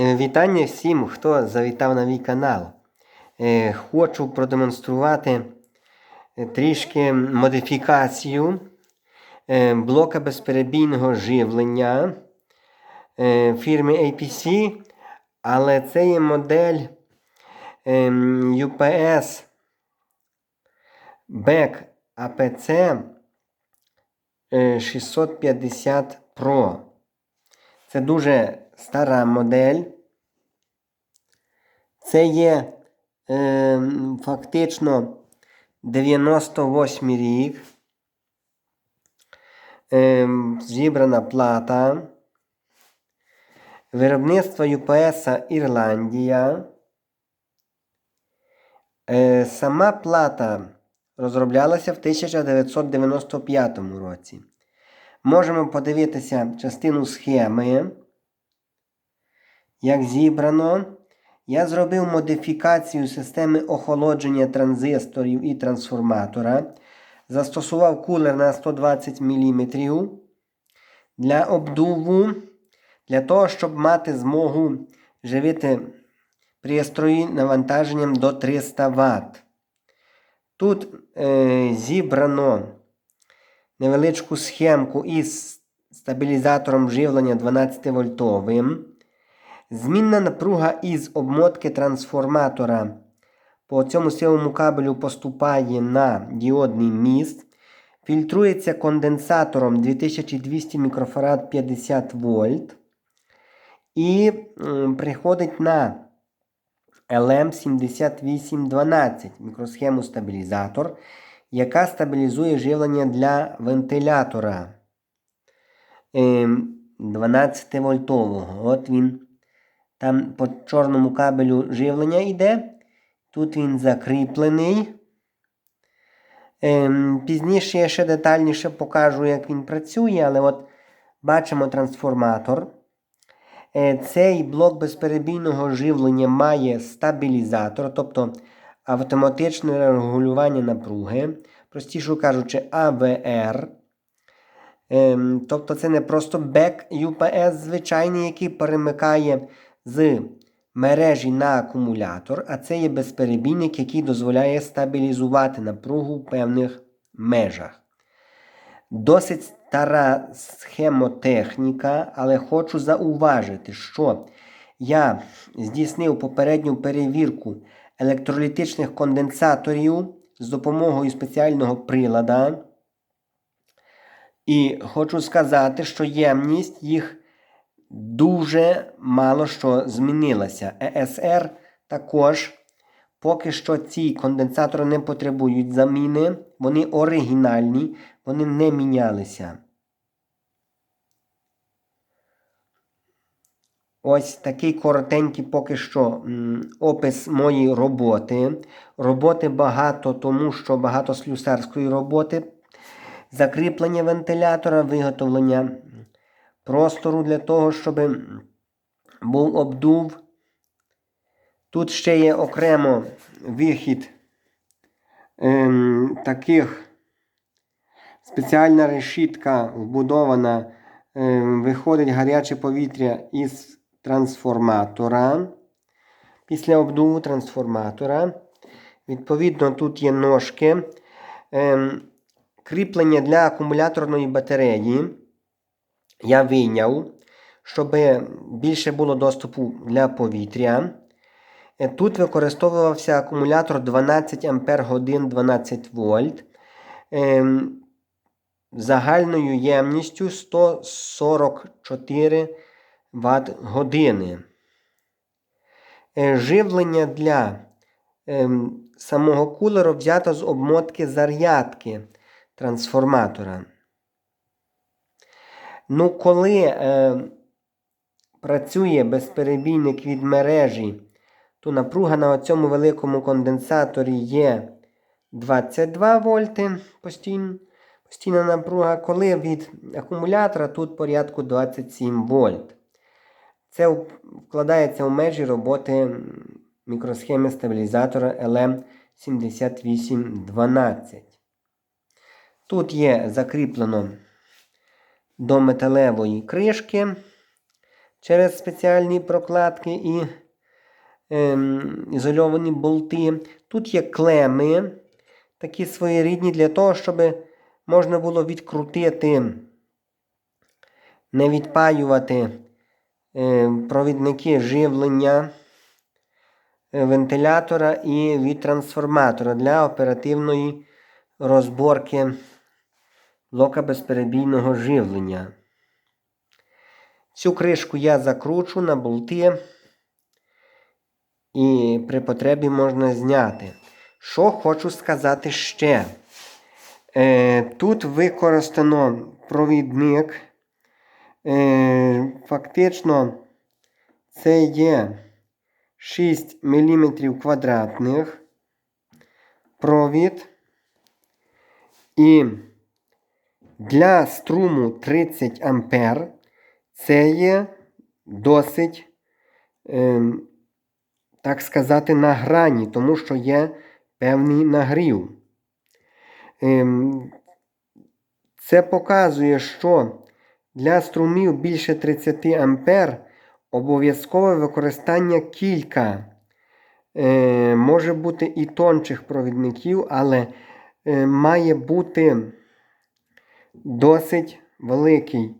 Е, Вітання всім, хто завітав на мій канал. Е, Хочу продемонструвати е, трішки модифікацію блока безперебійного живлення фірми APC, але це є модель ем, UPS Back APC е, 650 Pro. Це дуже стара модель. Це є е, фактично 98 рік. Е, зібрана плата. Виробництво UPS Ірландія. Е, сама плата розроблялася в 1995 році. Можемо подивитися частину схеми, як зібрано. Я зробив модифікацію системи охолодження транзисторів і трансформатора. Застосував кулер на 120 мм для обдуву, для того, щоб мати змогу живити пристрої навантаженням до 300 Вт. Тут е, зібрано невеличку схемку із стабілізатором живлення 12 вольтовим. Змінна напруга із обмотки трансформатора по цьому силовому кабелю поступає на діодний міст. Фільтрується конденсатором 2200 мікрофарад 50 вольт. І приходить на LM7812 мікросхему стабілізатор, яка стабілізує живлення для вентилятора 12 вольтового. От він. Там по чорному кабелю живлення йде. Тут він закріплений. Ем, Пізніше я ще детальніше покажу, як він працює, але от бачимо трансформатор. Е, Цей блок безперебійного живлення має стабілізатор, тобто автоматичне регулювання напруги. Простіше кажучи, АВР. Ем, Тобто це не просто бек UPS звичайний, який перемикає з мережі на акумулятор, а це є безперебійник, який дозволяє стабілізувати напругу в певних межах. Досить стара схемотехніка, але хочу зауважити, що я здійснив попередню перевірку електролітичних конденсаторів з допомогою спеціального прилада. І хочу сказати, що ємність їх дуже мало що змінилася. ЕСР також поки що ці конденсатори не потребують заміни, вони оригінальні, вони не мінялися. Ось такий коротенький поки що опис моєї роботи. Роботи багато, тому що багато слюсарської роботи. Закріплення вентилятора, виготовлення простору для того, щоб був обдув. Тут ще є окремо вихід ем, таких спеціальна решітка вбудована, ем, виходить гаряче повітря із трансформатора. Після обдуву трансформатора. Відповідно, тут є ножки. Ем, кріплення для акумуляторної батареї я вийняв, щоб більше було доступу для повітря. Е, Тут використовувався акумулятор 12 Ампер годин 12 вольт ем, загальною ємністю 144 Вт години. Е, Живлення для ем, самого кулеру взято з обмотки зарядки трансформатора. Ну, коли е, працює безперебійник від мережі, то напруга на цьому великому конденсаторі є 22 вольти постійно, постійна напруга, коли від акумулятора тут порядку 27 вольт. Це вкладається в межі роботи мікросхеми стабілізатора LM7812. Тут є закріплено до металевої кришки через спеціальні прокладки і ем, ізольовані болти. Тут є клеми, такі своєрідні для того, щоб можна було відкрутити, не відпаювати е, провідники живлення е, вентилятора і від трансформатора для оперативної розборки блока безперебійного живлення. Цю кришку я закручу на болти і при потребі можна зняти. Що хочу сказати ще? Е, тут використано провідник. Е, фактично, це є 6 мм квадратних провід. І для струму 30 ампер це є досить, ем, так сказати, на грані, тому що є певний нагрів. Ем, це показує, що для струмів більше 30 ампер обов'язкове використання кілька. Е, може бути і тончих провідників, але е, має бути досить великий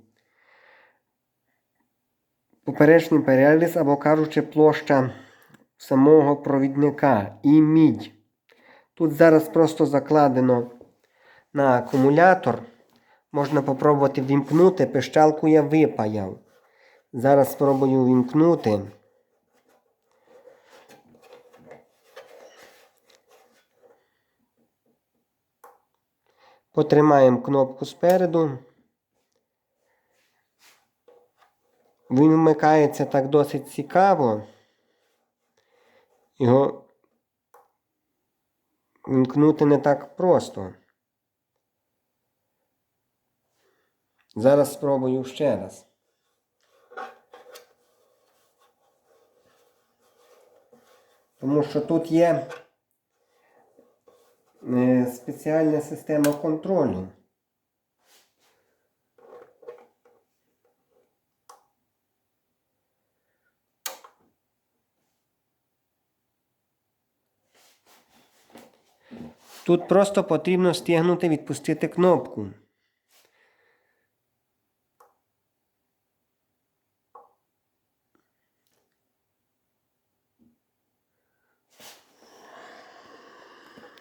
поперечний переріз, або кажучи, площа самого провідника і мідь. Тут зараз просто закладено на акумулятор. Можна попробувати вімкнути. Пищалку я випаяв. Зараз спробую вімкнути. Потримаємо кнопку спереду. Він вмикається так досить цікаво. Його вімкнути не так просто. Зараз спробую ще раз. Тому що тут є спеціальна система контролю. Тут просто потрібно стягнути, відпустити кнопку.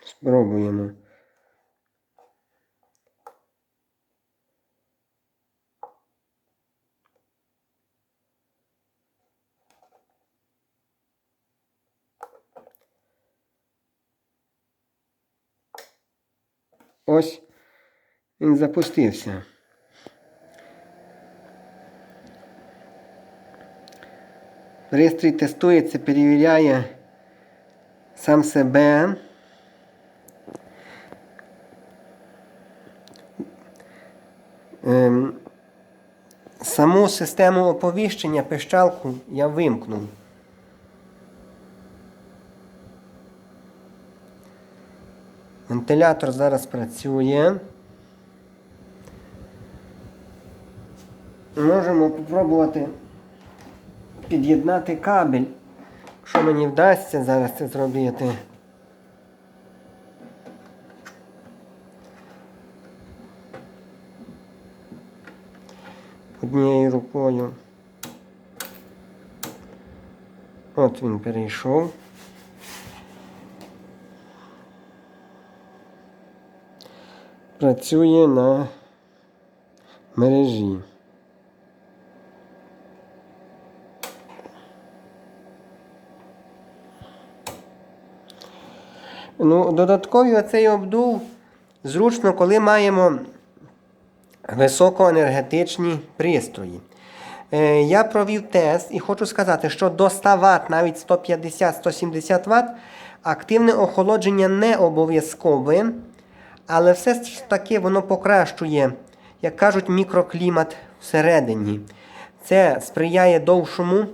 Спробуємо. Ось він запустився. Пристрій тестується, перевіряє сам себе. Ем, саму систему оповіщення пищалку я вимкнув. Вентилятор зараз працює. Можемо спробувати під'єднати кабель. Якщо мені вдасться зараз це зробити. Однією рукою. От він перейшов. Працює на мережі. Ну, додаткові оцей обдув зручно, коли маємо високоенергетичні пристрої. Е, я провів тест і хочу сказати, що до 100 Вт, навіть 150-170 Вт, активне охолодження не обов'язкове, але все ж таки воно покращує, як кажуть, мікроклімат всередині. Це сприяє довшому,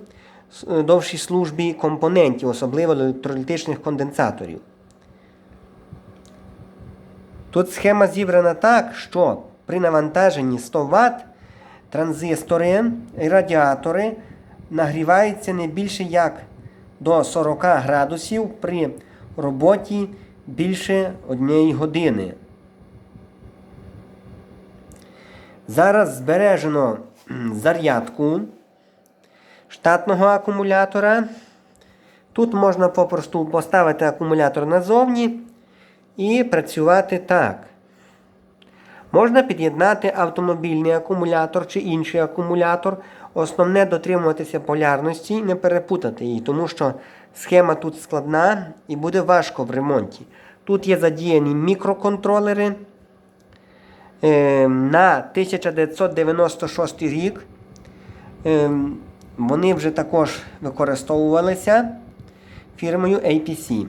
довшій службі компонентів, особливо електролітичних конденсаторів. Тут схема зібрана так, що при навантаженні 100 Вт транзистори і радіатори нагрівається не більше як до 40 градусів при роботі більше однієї години. Зараз збережено зарядку штатного акумулятора. Тут можна попросту поставити акумулятор назовні і працювати так. Можна під'єднати автомобільний акумулятор чи інший акумулятор. Основне дотримуватися полярності і не перепутати її, тому що схема тут складна і буде важко в ремонті. Тут є задіяні мікроконтролери. Е, на 1996 рік е, вони вже також використовувалися фірмою APC.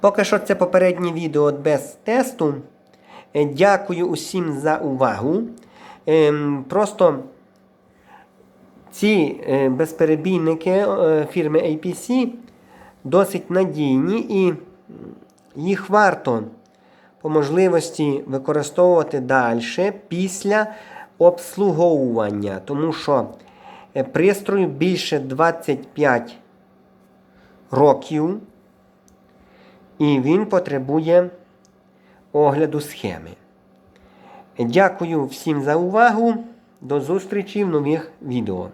Поки що це попереднє відео без тесту. Е, Дякую усім за увагу. Ем, Просто ці е, безперебійники е, фірми APC досить надійні і їх варто по можливості використовувати далі після обслуговування, тому що е, пристрою більше 25 років, і він потребує огляду схеми. Дякую всім за увагу. До зустрічі в нових відео.